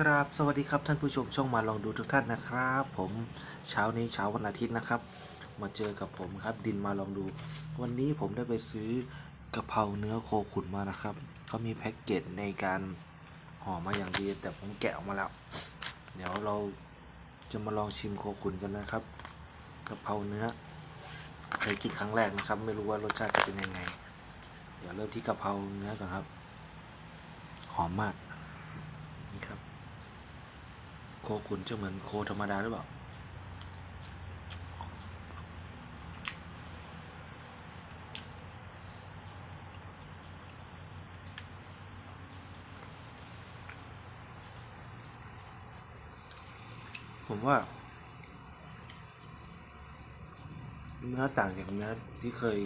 กราบสวัสดีครับท่านผู้ชมช่องมาลองดูทุกท่านนะครับ ผมเช้านี้เช้าวันอาทิตย์นะครับ มาเจอกับผมครับดินมาลองดู วันนี้ผมได้ไปซื้อกะเพราเนื้อโคขุนมานะครับเขามีแพ็กเกจในการห่อมาอย่างดี แต่ผมแกะออกมาแล้ว เดี๋ยวเราจะมาลองชิมโคขุนกันนะครับกะเพราเนื้อเคยกินครั้งแรกนะครับ ไม่รู้ว่ารสชาติจะเป็นยังไง เดี๋ยวเริ่มที่กะเพราเนื้อก่อนครับ หอมมากนี่ครับ โคขุนจะเหมือนโคธรรมดาหรือเปล่าผมว่า เนื้อต่างจากเนื้อที่เคย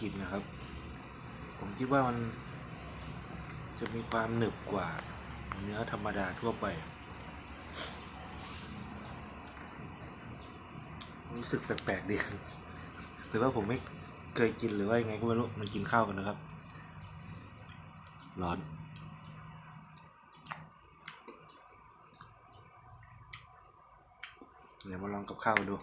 กินนะครับ ผมคิดว่ามันจะมีความหนึบกว่า เนื้อธรรมดาทั่วไป รู้สึกแปลกๆดีหรือว่าผมไม่เคยกินหรือว่ายังไงก็ไม่รู้มันกินข้าวกันนะครับ ร้อนเดี๋ยวมาลองกับข้าวกันดู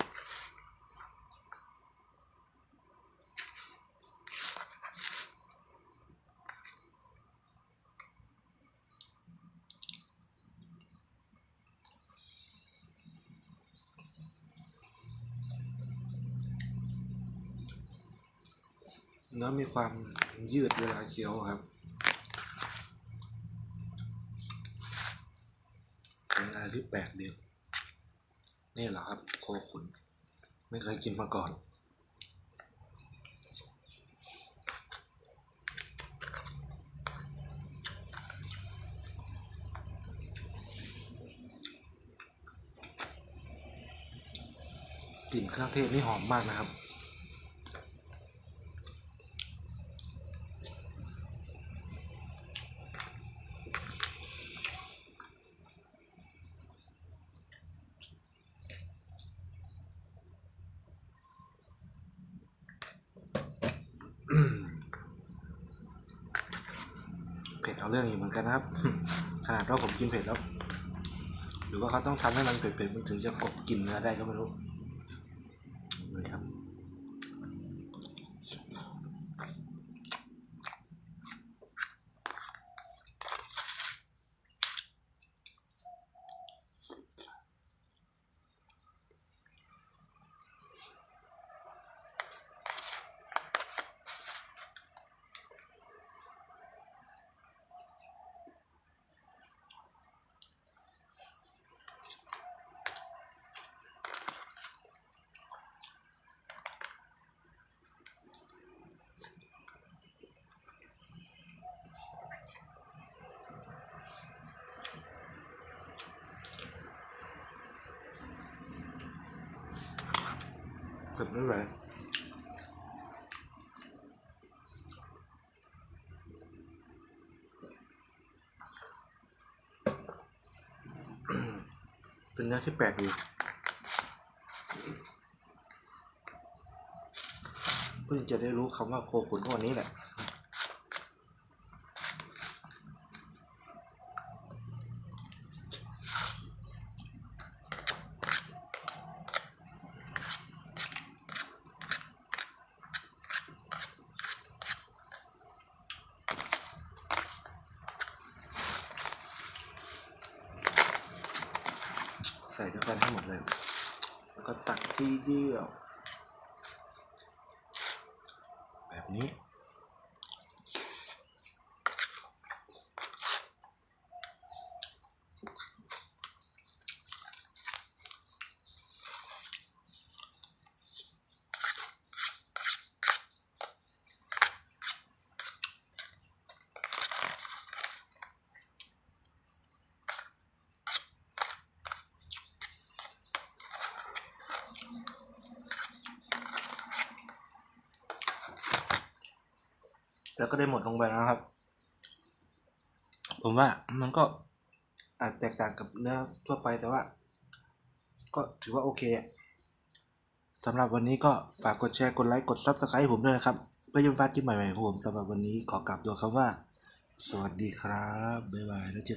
เนื้อมีความยืดเวลาเคี้ยวครับเป็นอะไรที่แปลกดีนี่เหรอครับ โคขุน ไม่เคยกินมาก่อน กลิ่นเครื่องเทศนี่หอมมากนะครับ เอาเรื่องอยู่เหมือนกันนะครับขนาดว่าผมกินเผ็ดแล้ว หรือว่าเขาต้องทำให้มันเผ็ดๆมันถึงจะกบกลินเนื้อได้ก็ไม่รู้ เผ็ดไม่ไหวเป็นเนื้อที่แปลกดีเพิ่งจะได้รู้คำว่าโคขุนวันนี้แหละ กันให้หมดเลย แล้วก็ตักที่เดียว แบบนี้ แล้วก็ได้หมดลงไปแล้วนะครับ ผมว่ามันก็อาจแตกต่างกับเนื้อทั่วไปแต่ว่า ก็ถือว่าโอเคสำหรับวันนี้ก็ฝากกดแชร์ กดไลค์ กด Subscribe ให้ผมด้วยนะครับเพื่อจะไม่พลาดคลิปใหม่ๆของผมสำหรับวันนี้ขอกลับตัวคำว่า สวัสดีครับ บ๊ายบายแล้วเจอ